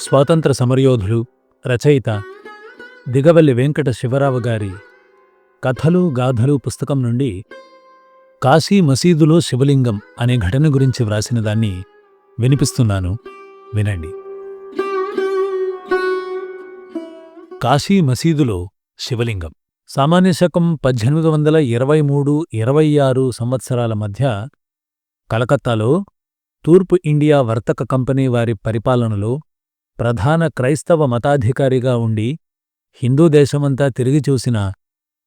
స్వాతంత్ర సమరయోధులు రచయిత దిగవల్లి వెంకట శివరావు గారి కథలు గాథలు పుస్తకం నుండి కాశీ మసీదులో శివలింగం అనే ఘటన గురించి వ్రాసిన దాన్ని వినిపిస్తున్నాను. వినండి. కాశీ మసీదులో శివలింగం. సామాన్య శకం పద్దెనిమిది వందల ఇరవై మూడు ఇరవై ఆరు సంవత్సరాల మధ్య కలకత్తాలో తూర్పు ఇండియా వర్తక కంపెనీ వారి పరిపాలనలో ప్రధాన క్రైస్తవ మతాధికారిగా ఉండి హిందూ దేశమంతా తిరిగి చూసిన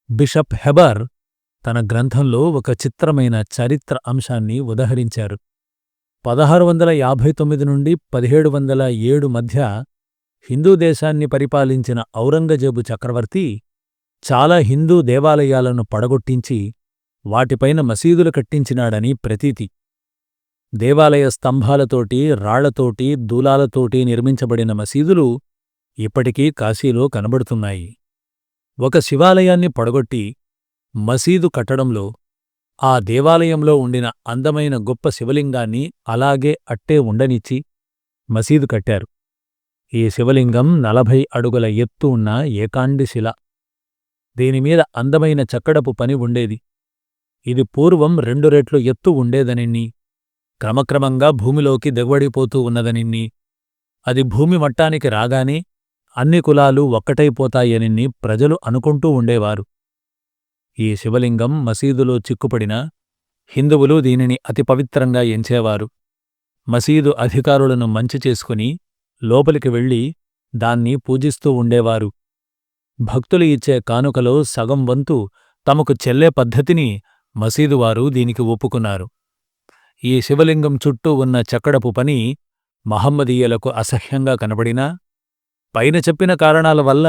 బిషప్ హెబర్ తన గ్రంథంలో ఒక చిత్రమైన చరిత్ర అంశాన్ని ఉదహరించారు. పదహారు వందల యాభై తొమ్మిది నుండి పదిహేడు వందల ఏడు మధ్య హిందూ దేశాన్ని పరిపాలించిన ఔరంగజేబు చక్రవర్తి చాలా హిందూ దేవాలయాలను పడగొట్టించి వాటిపైన మసీదులు కట్టించినాడని ప్రతీతి. దేవాలయ స్తంభాలతోటి రాళ్ళతోటి దూలాలతోటి నిర్మించబడిన మసీదులు ఇప్పటికీ కాశీలో కనబడుతున్నాయి. ఒక శివాలయాన్ని పడగొట్టి మసీదు కట్టడంలో ఆ దేవాలయంలో ఉండిన అందమైన గొప్ప శివలింగాన్ని అలాగే అట్టే ఉండనిచ్చి మసీదు కట్టారు. ఈ శివలింగం నలభై అడుగుల ఎత్తు ఉన్న ఏకాండి శిల. దీనిమీద అందమైన చక్కడపు పని ఉండేది. ఇది పూర్వం రెండు రెట్లు ఎత్తు ఉండేదనిన్నీ క్రమక్రమంగా భూమిలోకి దిగబడిపోతూ ఉన్నదనిన్ని అది భూమి మట్టానికి రాగానే అన్ని కులాలు ఒక్కటైపోతాయనిన్ని ప్రజలు అనుకుంటూ ఉండేవారు. ఈ శివలింగం మసీదులో చిక్కుపడినా హిందువులు దీనిని అతి పవిత్రంగా ఎంచేవారు. మసీదు అధికారులను మంచి చేసుకుని లోపలికి వెళ్ళి దాన్ని పూజిస్తూ ఉండేవారు. భక్తులు ఇచ్చే కానుకలో సగం వంతు తమకు చెల్లే పద్ధతిని మసీదువారు దీనికి ఒప్పుకున్నారు. ఈ శివలింగం చుట్టూ ఉన్న చక్కడపు పని మహమ్మదీయులకు అసహ్యంగా కనబడినా పైన చెప్పిన కారణాల వల్ల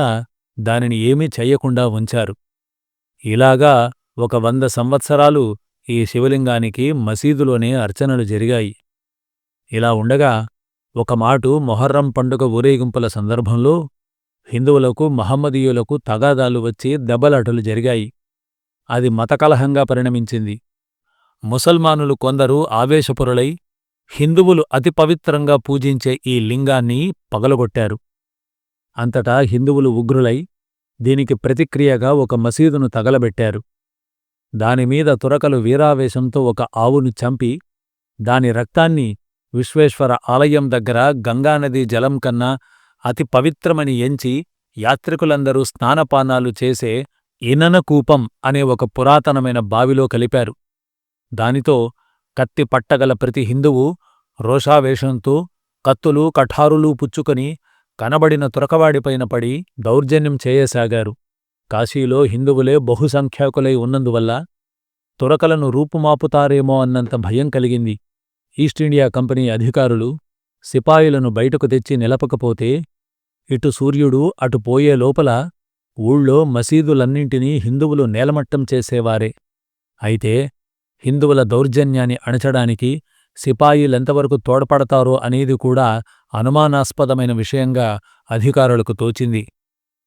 దానిని ఏమీ చెయ్యకుండా ఉంచారు. ఇలాగా ఒక వంద సంవత్సరాలు ఈ శివలింగానికి మసీదులోనే అర్చనలు జరిగాయి. ఇలా ఉండగా ఒక మాటు మొహర్రం పండుగ ఊరేగింపుల సందర్భంలో హిందువులకు మహమ్మదీయులకు తగాదాలు వచ్చి దెబ్బలాటలు జరిగాయి. అది మతకలహంగా పరిణమించింది. ముసల్మానులు కొందరు ఆవేశపురులై హిందువులు అతి పవిత్రంగా పూజించే ఈ లింగాన్ని పగలగొట్టారు. అంతటా హిందువులు ఉగ్రులై దీనికి ప్రతిక్రియగా ఒక మసీదును తగలబెట్టారు. దానిమీద తురకలు వీరావేశంతో ఒక ఆవును చంపి దాని రక్తాన్ని విశ్వేశ్వర ఆలయం దగ్గర గంగానదీ జలం కన్నా అతి పవిత్రమని ఎంచి యాత్రికులందరూ స్నానపానాలు చేసే ఇననకూపం అనే ఒక పురాతనమైన బావిలో కలిపారు. దానితో కత్తి పట్టగల ప్రతి హిందువు రోషావేశంతో కత్తులు కఠారులు పుచ్చుకొని కనబడిన తురకవాడిపైన పడి దౌర్జన్యం చేయసాగారు. కాశీలో హిందువులే బహుసంఖ్యాకులై ఉన్నందువల్ల తురకలను రూపుమాపుతారేమో అన్నంత భయం కలిగింది. ఈస్టిండియా కంపెనీ అధికారులు సిపాయిలను బయటకు తెచ్చి నిలపకపోతే ఇటు సూర్యుడు అటు పోయే లోపల ఊళ్ళో మసీదులన్నింటినీ హిందువులు నేలమట్టం చేసేవారే. అయితే హిందువుల దౌర్జన్యాన్ని అణచడానికి సిపాయిలెంతవరకు తోడ్పడతారో అనేది కూడా అనుమానాస్పదమైన విషయంగా అధికారులకు తోచింది.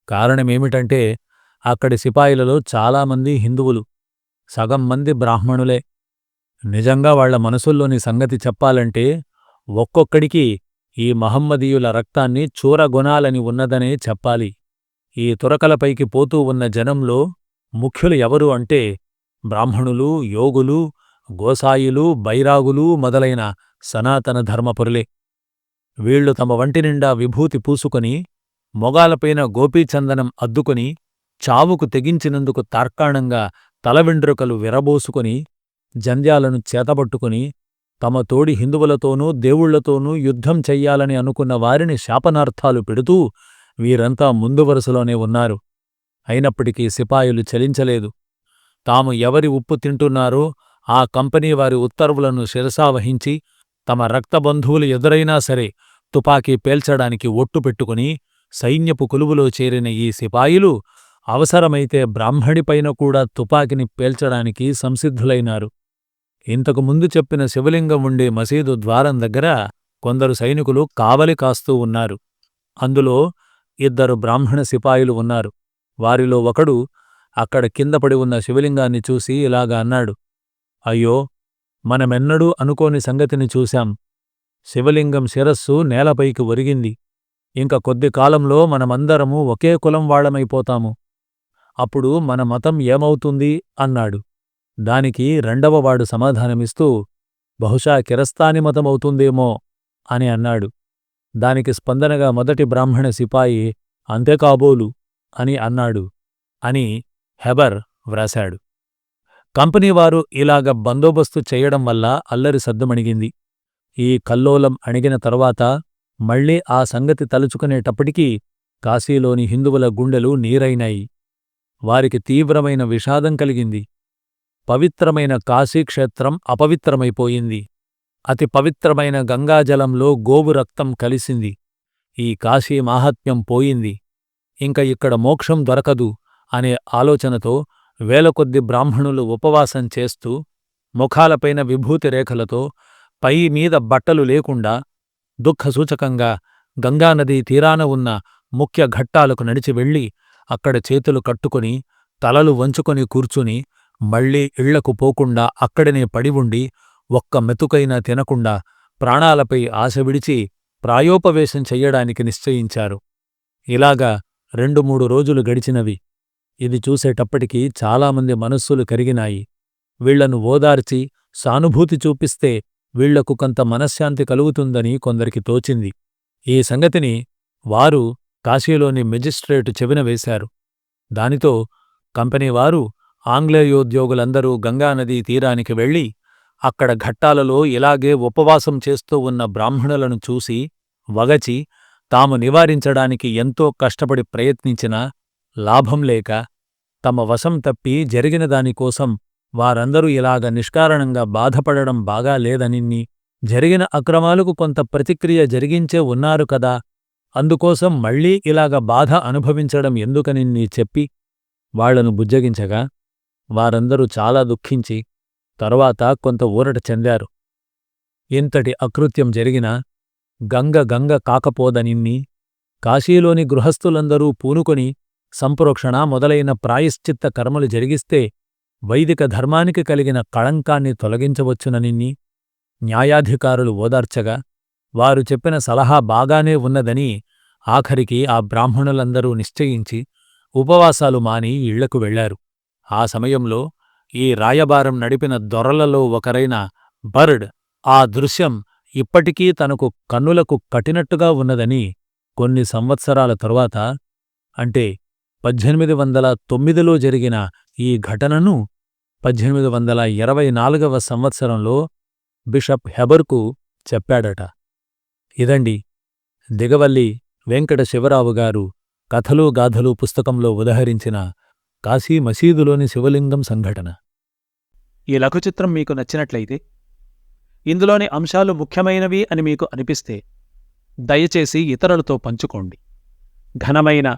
కారణమేమిటంటే అక్కడి సిపాయిలలో చాలామంది హిందువులు సగం మంది బ్రాహ్మణులే. నిజంగా వాళ్ళ మనసుల్లోని సంగతి చెప్పాలంటే ఒక్కొక్కడికి ఈ మహమ్మదీయుల రక్తాన్ని చూరగొనాలని ఉన్నదనే చెప్పాలి. ఈ తురకలపైకి పోతూ ఉన్న జనంలో ముఖ్యులు ఎవరు అంటే బ్రాహ్మణులు యోగులు గోసాయిలు బైరాగులు మొదలైన సనాతన ధర్మపురులే. వీళ్ళు తమ వంటినిండా విభూతి పూసుకొని మొగాలపైన గోపీచందనం అద్దుకొని చావుకు తెగించినందుకు తార్కాణంగా తలవెండ్రుకలు విరబోసుకొని జంధ్యాలను చేతబట్టుకుని తమ తోడి హిందువులతోనూ దేవుళ్ళతోనూ యుద్ధం చెయ్యాలని అనుకున్న వారిని శాపనార్థాలు పెడుతూ వీరంతా ముందు వరుసలోనే ఉన్నారు. అయినప్పటికీ సిపాయులు చలించలేదు. తాము ఎవరి ఉప్పు తింటున్నారో ఆ కంపెనీ వారి ఉత్తర్వులను శిరసావహించి తమ రక్తబంధువులు ఎదురైనా సరే తుపాకీ పేల్చడానికి ఒట్టు పెట్టుకుని సైన్యపు కొలువులో చేరిన ఈ సిపాయిలు అవసరమైతే బ్రాహ్మణిపైన కూడా తుపాకిని పేల్చడానికి సంసిద్ధులైనారు. ఇంతకు ముందు చెప్పిన శివలింగం ఉండే మసీదు ద్వారం దగ్గర కొందరు సైనికులు కావలి కాస్తూ ఉన్నారు. అందులో ఇద్దరు బ్రాహ్మణ సిపాయిలు ఉన్నారు. వారిలో ఒకడు అక్కడ కిందపడి ఉన్న శివలింగాన్ని చూసి ఇలాగా అన్నాడు. అయ్యో మనమెన్నడూ అనుకోని సంగతిని చూశాం. శివలింగం శిరస్సు నేలపైకి ఒరిగింది. ఇంక కొద్ది కాలంలో మనమందరము ఒకే కులం వాళ్ళమైపోతాము. అప్పుడు మన మతం ఏమవుతుంది? అన్నాడు. దానికి రెండవవాడు సమాధానమిస్తూ బహుశా కిరస్తాని మతమవుతుందేమో అని అన్నాడు. దానికి స్పందనగా మొదటి బ్రాహ్మణ సిపాయి అంతేకాబోలు అని అన్నాడు. అని హెబర్ వ్రాశాడు. కంపెనీవారు ఇలాగ బందోబస్తు చేయడం వల్ల అల్లరి సద్దుమణిగింది. ఈ కల్లోలం అణిగిన తరువాత మళ్ళీ ఆ సంగతి తలుచుకునేటప్పటికీ కాశీలోని హిందువుల గుండెలు నీరైనాయి. వారికి తీవ్రమైన విషాదం కలిగింది. పవిత్రమైన కాశీక్షేత్రం అపవిత్రమైపోయింది. అతి పవిత్రమైన గంగాజలంలో గోవు రక్తం కలిసింది. ఈ కాశీ మాహాత్మ్యం పోయింది. ఇంక ఇక్కడ మోక్షం దొరకదు. అనే ఆలోచనతో వేలకొద్ది బ్రాహ్మణులు ఉపవాసం చేస్తూ ముఖాలపైన విభూతి రేఖలతో పై మీద బట్టలు లేకుండా దుఃఖసూచకంగా గంగానదీ తీరాన ఉన్న ముఖ్య ఘట్టాలకు నడిచి వెళ్ళి అక్కడ చేతులు కట్టుకుని తలలు వంచుకొని కూర్చుని మళ్ళీ ఇళ్ళకు పోకుండా అక్కడనే పడివుండి ఒక్క మెతుకైనా తినకుండా ప్రాణాలపై ఆశ విడిచి ప్రాయోపవేశం చెయ్యడానికి నిశ్చయించారు. ఇలాగా రెండు మూడు రోజులు గడిచినవి. ఇది చూసేటప్పటికీ చాలామంది మనస్సులు కరిగినాయి. వీళ్ళను ఓదార్చి సానుభూతి చూపిస్తే వీళ్ళకు కొంత మనశ్శాంతి కలుగుతుందని కొందరికి తోచింది. ఈ సంగతిని వారు కాశీలోని మెజిస్ట్రేటు చెవిన వేశారు. దానితో కంపెనీవారు ఆంగ్లేయోద్యోగులందరూ గంగానదీ తీరానికి వెళ్ళి అక్కడ ఘట్టాలలో ఇలాగే ఉపవాసం చేస్తూ ఉన్న బ్రాహ్మణులను చూసి వగచి తాము నివారించడానికి ఎంతో కష్టపడి ప్రయత్నించినా లాభం లేక తమ వశం తప్పి జరిగిన దానికోసం వారందరూ ఇలాగ నిష్కారణంగా బాధపడడం బాగా లేదనిన్ని జరిగిన అక్రమాలకు కొంత ప్రతిక్రియ జరిగించే ఉన్నారు కదా. అందుకోసం మళ్ళీ ఇలాగ బాధ అనుభవించడం ఎందుకనిన్ని చెప్పి వాళ్ళను బుజ్జగించగా వారందరూ చాలా దుఃఖించి తరువాత కొంత ఊరట చెందారు. ఇంతటి అకృత్యం జరిగినా గంగ గంగ కాకపోదనిన్ని కాశీలోని గృహస్థులందరూ పూనుకొని సంప్రోక్షణ మొదలైన ప్రాయశ్చిత్త కర్మలు జరిగిస్తే వైదిక ధర్మానికి కలిగిన కళంకాన్ని తొలగించవచ్చుననిన్ని న్యాయాధికారులు ఓదార్చగా వారు చెప్పిన సలహా బాగానే ఉన్నదని ఆఖరికి ఆ బ్రాహ్మణులందరూ నిశ్చయించి ఉపవాసాలు మాని ఇళ్ళకు వెళ్ళారు ఆ సమయంలో ఈ రాయబారం నడిపిన దొరలలో ఒకరైన బర్డ్ ఆ దృశ్యం ఇప్పటికీ తనకు కన్నులకు కట్టినట్టుగా ఉన్నదని కొన్ని సంవత్సరాల తరువాత అంటే పద్దెనిమిది వందల తొమ్మిదిలో జరిగిన ఈ ఘటనను పద్దెనిమిది వందల ఇరవై నాలుగవ సంవత్సరంలో బిషప్ హెబర్కు చెప్పాడట. ఇదండి దిగవల్లి వెంకట శివరావు గారు కథలు గాథలు పుస్తకంలో ఉదహరించిన కాశీ మసీదులోని శివలింగం సంఘటన. ఈ లఘుచిత్రం మీకు నచ్చినట్లయితే ఇందులోని అంశాలు ముఖ్యమైనవి అని మీకు అనిపిస్తే దయచేసి ఇతరులతో పంచుకోండి. ఘనమైన